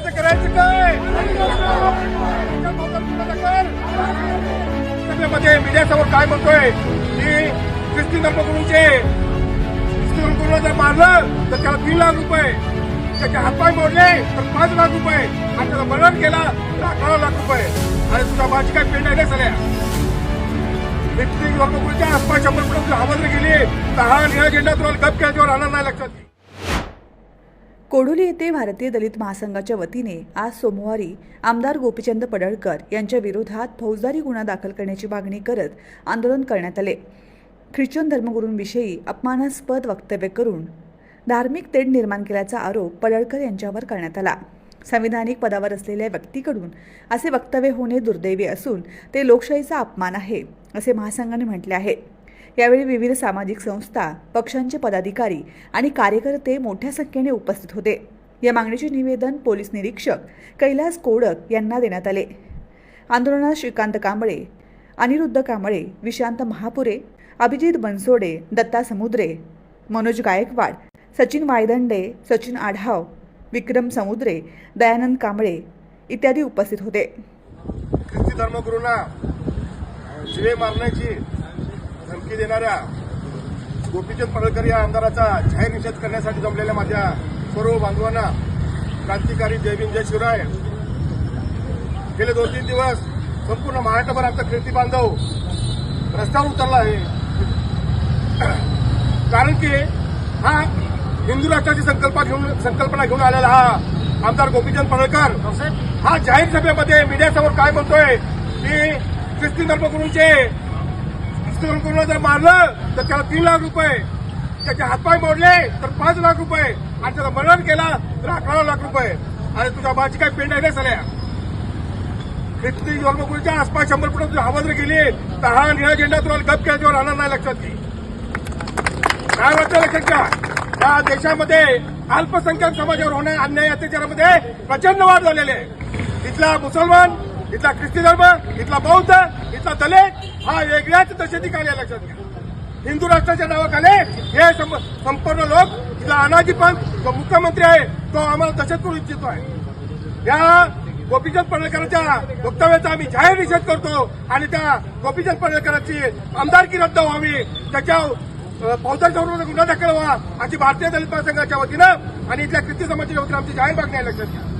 करायचं करायचं काय? सभेमध्ये मीडियासमोर काय म्हणतोय? की ख्रिस्ती गुरुचे ख्रिस्ती धर्मगुरूला जर मारलं तर त्याला तीन लाख रुपये त्याचे हातपाय मोडले तर पाच लाख रुपये. आणि त्याला मरण केला तर अकरा लाख रुपये. आणि तुझा माझी काय पेंड आहे सगळ्या? व्यक्ती धर्मगुरूच्या आसपास शंभर पर्यंत आवाज गेली तर हा निळा झेंडा तुम्हाला गप केल्यावर राहणार नाही लक्षात. कोडोली येथे भारतीय दलित महासंघाच्या वतीने आज सोमवारी आमदार गोपीचंद पडळकर यांच्या विरोधात फौजदारी गुन्हा दाखल करण्याची मागणी करत आंदोलन करण्यात आले. ख्रिश्चन धर्मगुरूंविषयी अपमानास्पद वक्तव्य करून धार्मिक तेढ निर्माण केल्याचा आरोप पडळकर यांच्यावर करण्यात आला. संविधानिक पदावर असलेल्या व्यक्तीकडून असे वक्तव्य होणे दुर्दैवी असून ते लोकशाहीचा अपमान आहे असे महासंघाने म्हटले आहे. यावेळी विविध सामाजिक संस्था पक्षांचे पदाधिकारी आणि कार्यकर्ते मोठ्या संख्येने उपस्थित होते. या मागणीचे निवेदन पोलीस निरीक्षक कैलास कोडक यांना देण्यात आले. आंदोलनात श्रीकांत कांबळे अनिरुद्ध कांबळे विशांत महापुरे अभिजित बनसोडे दत्ता समुद्रे मनोज गायकवाड सचिन वायदंडे सचिन आढाव विक्रम समुद्रे दयानंद कांबळे इत्यादी उपस्थित होते. ख्रिस्ती धर्मगुरूंना शिवे मारण्याची धमकी देणाऱ्या गोपीचंद पडळकर या आमदाराचा जाहीर निषेध करण्यासाठी जमलेल्या माझ्या सर्व बांधवांना क्रांतिकारी जय भीम जय शिवराय. गेले दोन तीन दिवस संपूर्ण महाराष्ट्रभर आमचा ख्रिस्ती बांधव रस्त्यावर उतरला आहे. कारण की हा हिंदू राष्ट्राची संकल्पना घेऊन संकल्पना घेऊन आलेला हा आमदार गोपीचंद पडळकर हा जाहीर सभेमध्ये मीडियासमोर काय म्हणतोय की ख्रिस्ती धर्मगुरूंचे ख्रिस्ती करून जर मारलं तर त्याला तीन लाख रुपये. त्याचे हातपाय मोडले तर पाच लाख रुपये. आणि त्याला मरण केला तर अकरा लाख रुपये. आणि तुझ्या माझी काय पेंड आहे सगळ्या ख्रिस्ती धर्मगुरूच्या आसपास शंभर फुट तुझी हवा जर गेली तर हा निळा झेंडा तुला गप केल्यावर राहणार नाही लक्षात घे. काय वाटतं लक्षात घ्या? या देशामध्ये अल्पसंख्याक समाजावर होणाऱ्या अन्याय अत्याचारामध्ये प्रचंड वाढ झालेली आहे. तिथला मुसलमान इथला ख्रिस्ती धर्म इथला बौद्ध इथला दलित हा वेगळ्याच दशेती आल्या लक्षात घ्या. हिंदू राष्ट्राच्या नावाखाली हे संपूर्ण लोक इथला अनाजी पंत जो मुख्यमंत्री आहे तो आम्हाला दशेत करू इच्छितो आहे. या गोपीचंद पडळकरांच्या वक्तव्याचा आम्ही जाहीर निषेध करतो आणि त्या गोपीचंद पडळकरांची आमदारकी रद्द व्हावी त्याच्या अ, गुन्हा दाखल व्हा अशी भारतीय दलित महासंघाच्या वतीनं आणि इथल्या ख्रिस्ती समाजाच्या वतीनं आमची जाहीर मागणी आहे लक्षात घ्या.